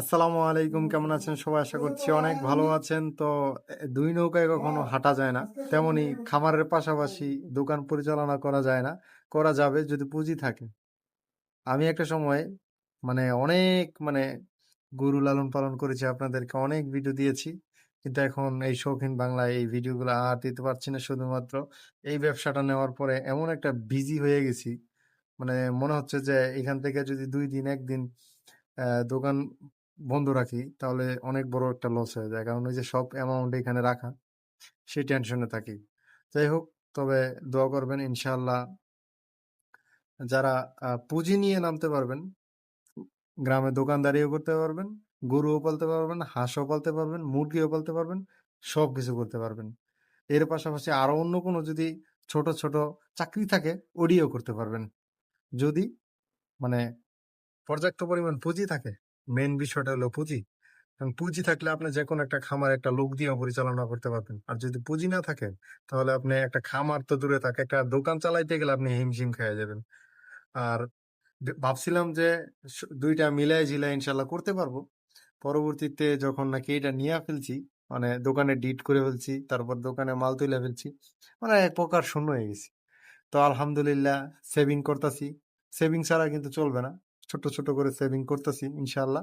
আসসালামু আলাইকুম, কেমন আছেন? সবাই আশা করছি অনেক ভালো আছেন। তো দুই নৌকায় কখনো হাঁটা যায় না। তেমনি খামারের পাশাপাশি দোকান পরিচালনা করা যায় না। করা যাবে যদি পুঁজি থাকে। আমি একটা সময় মানে অনেক মানে গরু লালন পালন করেছি আপনাদেরকে, অনেক ভিডিও দিয়েছি। কিন্তু এখন এই শৌখিন বাংলায় এই ভিডিওগুলো আর দিতে পারছি না শুধুমাত্র। এই ব্যবসাটা নেওয়ার পরে এমন একটা বিজি হয়ে গেছি। মানে মনে হচ্ছে যে এখান থেকে যদি দুই দিন, একদিন দোকান বন্ধ রাখি, তাহলে অনেক বড় একটা লস হয়ে যায়। কারণ ওই যে সব অ্যামাউন্ট এখানে রাখা, সেই টেনশনে থাকি। যাই হোক, তবে দোয়া করবেন ইনশাল্লাহ যারা পুঁজি নিয়ে নামতে পারবেন, গ্রামে দোকানদারিও করতে পারবেন, গরুও পালতে পারবেন, হাঁসও পালতে পারবেন, মুরগিও পালতে পারবেন সব কিছু করতে পারবেন। এর পাশাপাশি আরও অন্য কোনো যদি ছোট ছোট চাকরি থাকে, ওডিও করতে পারবেন। যদি মানে পর্যাপ্ত পরিমাণ পুঁজি থাকে মেন বিষয়টা হলো পুঁজি। কারণ পুঁজি থাকলে আপনি যে কোনো একটা খামার একটা লোক দিয়ে পরিচালনা করতে পারবেন। আর যদি পুঁজি না থাকে, তাহলে আপনি একটা খামার তো দূরে থাকে, একটা দোকান চালাইতে গেলে আপনি হিমশিম খেয়ে যাবেন। আর ভাবছিলাম যে দুইটা মিলাই ঝিলাই ইনশাল্লাহ করতে পারব। পরবর্তীতে যখন নাকি এটা নিয়ে ফেলছি মানে দোকানে ডিট করে ফেলছি, তারপর দোকানে মাল তুলে ফেলছি মানে এক প্রকার শূন্য হয়ে গেছি। তো আলহামদুলিল্লাহ সেভিং করতেছি। সেভিং ছাড়া কিন্তু চলবে না। ছোট ছোট করে সেভিং করতেছি ইনশাল্লাহ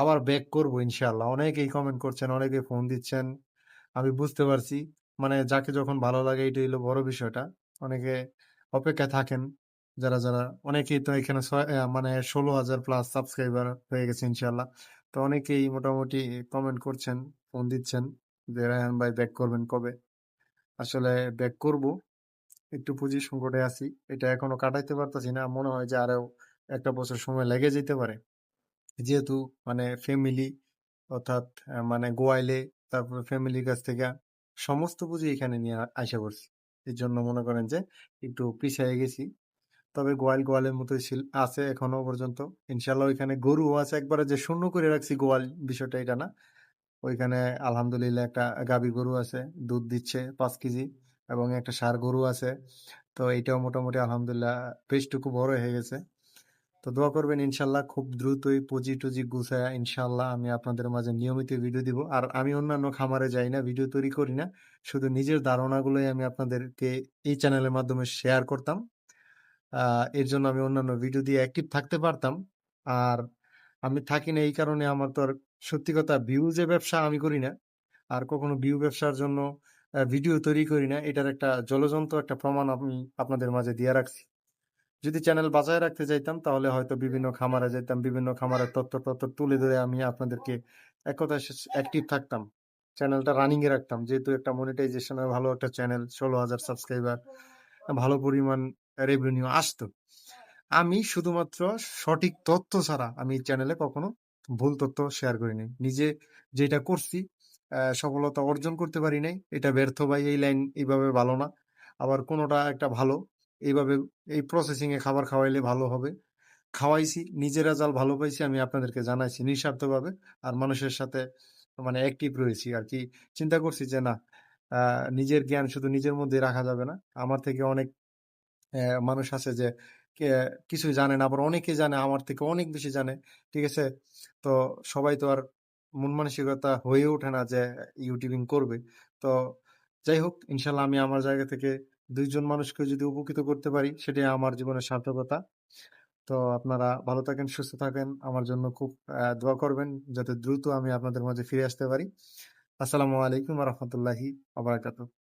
আবার ব্যাক করব ইনশাল্লাহ অনেকেই কমেন্ট করছেন, অনেকে ফোন দিচ্ছেন। আমি বুঝতে পারছি। মানে যাকে যখন ভালো লাগে এটাই হলো বড় বিষয়টা। অনেকে অপেক্ষায় থাকেন, যারা যারা, অনেকেই তো এখানে মানে ষোলো হাজার প্লাস সাবস্ক্রাইবার হয়ে গেছে ইনশাল্লাহ তো অনেকেই মোটামুটি কমেন্ট করছেন ফোন দিচ্ছেন যে রায়হান ভাই ব্যাক করবেন কবে? আসলে ব্যাক করব, একটু পুঁজি সংকটে আছি। এটা এখনও কাটাইতে পারতেছি না। মনে হয় যে আরও একটা বছর সময় লেগে যেতে পারে। যেহেতু মানে ফ্যামিলি অর্থাৎ মানে গোয়াইলে তারপর ফ্যামিলির কাছ থেকে সমস্ত পুঁজি এখানে নিয়ে আশা করছি এর জন্য মনে করেন যে একটু পিছিয়ে গেছি। তবে গোয়াল গোয়ালের মতো আছে এখনও পর্যন্ত। ইনশাল্লাহ ওইখানে গরু আছে একবারে যে শূন্য করে রাখছি গোয়াল বিষয়টা এটা না। ওইখানে আলহামদুলিল্লাহ একটা গাভী গরু আছে, দুধ দিচ্ছে পাঁচ কেজি এবং একটা ষাঁড় গরু আছে। তো এটাও মোটামুটি আলহামদুলিল্লাহ বেশটুকু বড় হয়ে গেছে। তো দোয়া করবেন ইনশাল্লাহ খুব দ্রুতই পুঁজি টুজি গুছায় ইনশাল্লাহ আমি আপনাদের মাঝে নিয়মিত ভিডিও দিব। আর আমি অন্যান্য খামারে যাই না ভিডিও তৈরি করি না। শুধু নিজের ধারণাগুলোই আমি আপনাদেরকে এই চ্যানেলের মাধ্যমে শেয়ার করতাম। এর জন্য আমি অন্যান্য ভিডিও দিয়ে অ্যাক্টিভ থাকতে পারতাম। আর আমি থাকি না এই কারণে আমার তো আর সত্যি কথা ভিউ যে ব্যবসা আমি করি না। আর কখনো ভিউ ব্যবসার জন্য ভিডিও তৈরি করি না। এটার একটা জলজন্ত একটা প্রমাণ আমি আপনাদের মাঝে দিয়ে রাখছি। যদি চ্যানেল বাঁচায় রাখতে চাইতাম, তাহলে হয়তো বিভিন্ন খামারে যেতাম বিভিন্ন খামারের তথ্য তথ্য তুলে ধরে আমি আপনাদেরকে এক অ্যাক্টিভ থাকতাম। চ্যানেলটা রানিং এ রাখতাম। যেহেতু একটা মনিটাইজেশনের ভালো একটা চ্যানেল ষোলো হাজার সাবস্ক্রাইবার ভালো পরিমাণ রেভিনিউ আসতো। আমি শুধুমাত্র সঠিক তথ্য ছাড়া আমি চ্যানেলে কখনো ভুল তথ্য শেয়ার করিনি নিজে যেটা করছি সফলতা অর্জন করতে পারি নাই। এটা ব্যর্থ ভাই, এই লাইন এইভাবে ভালো না। আবার কোনোটা একটা ভালো এইভাবে এই প্রসেসিং এ খাবার খাওয়াইলে ভালো হবে। খাওয়াইছি, নিজের রেজাল্ট ভালো পাইছি আমি আপনাদেরকে জানাইছি নিঃস্বার্থভাবে আর মানুষের সাথে মানে অ্যাক্টিভ রয়েছি আর কি। চিন্তা করছি যে না নিজের জ্ঞান শুধু নিজের মধ্যে রাখা যাবে না। আমার থেকে অনেক মানুষ আছে যে, কে- কিছুই জানে না, আবার অনেকে জানে, আমার থেকে অনেক বেশি জানে, ঠিক আছে? তো সবাই তো আর মন মানসিকতা হয়ে ওঠে না যে ইউটিউবিং করবে। তো যাই হোক, ইনশাল্লাহ আমি আমার জায়গা থেকে দুইজন মানুষকে যদি উপকৃত করতে পারি, সেটাই আমার জীবনের সার্থকতা। তো আপনারা ভালো থাকেন, সুস্থ থাকেন। আমার জন্য খুব দোয়া করবেন যাতে দ্রুত আমি আপনাদের মাঝে ফিরে আসতে পারি। আসসালামু আলাইকুম রহমতুল্লাহি আবরাকাতুহ